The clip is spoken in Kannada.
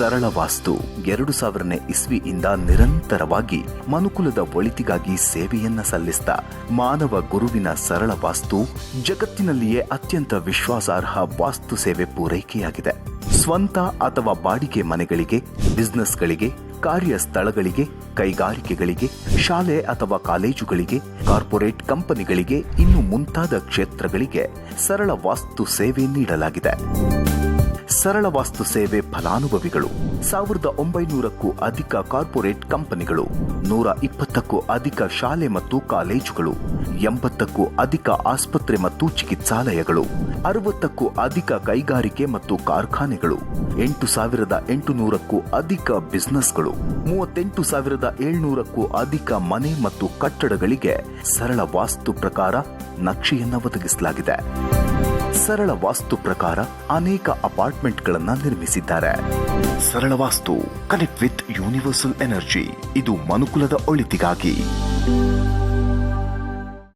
ಸರಳ ವಾಸ್ತು ಎರಡು ಸಾವಿರನೇ ಇಸ್ವಿಯಿಂದ ನಿರಂತರವಾಗಿ ಮನುಕುಲದ ಒಳಿತಿಗಾಗಿ ಸೇವೆಯನ್ನ ಸಲ್ಲಿಸಿದ ಮಾನವ ಗುರುವಿನ ಸರಳ ವಾಸ್ತು ಜಗತ್ತಿನಲ್ಲಿಯೇ ಅತ್ಯಂತ ವಿಶ್ವಾಸಾರ್ಹ ವಾಸ್ತು ಸೇವೆ ಪೂರೈಕೆಯಾಗಿದೆ. ಸ್ವಂತ ಅಥವಾ ಬಾಡಿಗೆ ಮನೆಗಳಿಗೆ, ಬಿಸ್ನೆಸ್ಗಳಿಗೆ, ಕಾರ್ಯಸ್ಥಳಗಳಿಗೆ, ಕೈಗಾರಿಕೆಗಳಿಗೆ, ಶಾಲೆ ಅಥವಾ ಕಾಲೇಜುಗಳಿಗೆ, ಕಾರ್ಪೊರೇಟ್ ಕಂಪನಿಗಳಿಗೆ ಇನ್ನು ಮುಂತಾದ ಕ್ಷೇತ್ರಗಳಿಗೆ ಸರಳ ವಾಸ್ತು ಸೇವೆ ನೀಡಲಾಗಿದೆ. ಸರಳ ವಾಸ್ತು ಸೇವೆ ಫಲಾನುಭವಿಗಳು. ಸಾವಿರದ ಒಂಬೈನೂರಕ್ಕೂ ಅಧಿಕ ಕಾರ್ಪೊರೇಟ್ ಕಂಪನಿಗಳು. ನೂರ ಇಪ್ಪತ್ತಕ್ಕೂ ಅಧಿಕ ಶಾಲೆ ಮತ್ತು ಕಾಲೇಜುಗಳು. ಎಂಬತ್ತಕ್ಕೂ ಅಧಿಕ ಆಸ್ಪತ್ರೆ ಮತ್ತು ಚಿಕಿತ್ಸಾಲಯಗಳು. ಅರವತ್ತಕ್ಕೂ ಅಧಿಕ ಕೈಗಾರಿಕೆ ಮತ್ತು ಕಾರ್ಖಾನೆಗಳು. ಎಂಟು ಸಾವಿರದ ಎಂಟುನೂರಕ್ಕೂ ಅಧಿಕ ಬಿಸ್ನೆಸ್ಗಳು. ಮೂವತ್ತೆಂಟು ಸಾವಿರದ ಏಳ್ನೂರಕ್ಕೂ ಅಧಿಕ ಮನೆ ಮತ್ತು ಕಟ್ಟಡಗಳಿಗೆ ಸರಳ ವಾಸ್ತು ಪ್ರಕಾರ ನಕ್ಷೆಯನ್ನು ಒದಗಿಸಲಾಗಿದೆ. ಸರಳ ವಾಸ್ತು ಪ್ರಕಾರ ಅನೇಕ ಅಪಾರ್ಟ್ಮೆಂಟ್ಗಳನ್ನು ನಿರ್ಮಿಸಿದ್ದಾರೆ. Sarala Vastu connect with universal energy ಇದು ಮನುಕುಲದ ಒಳಿತಿಗಾಗಿ.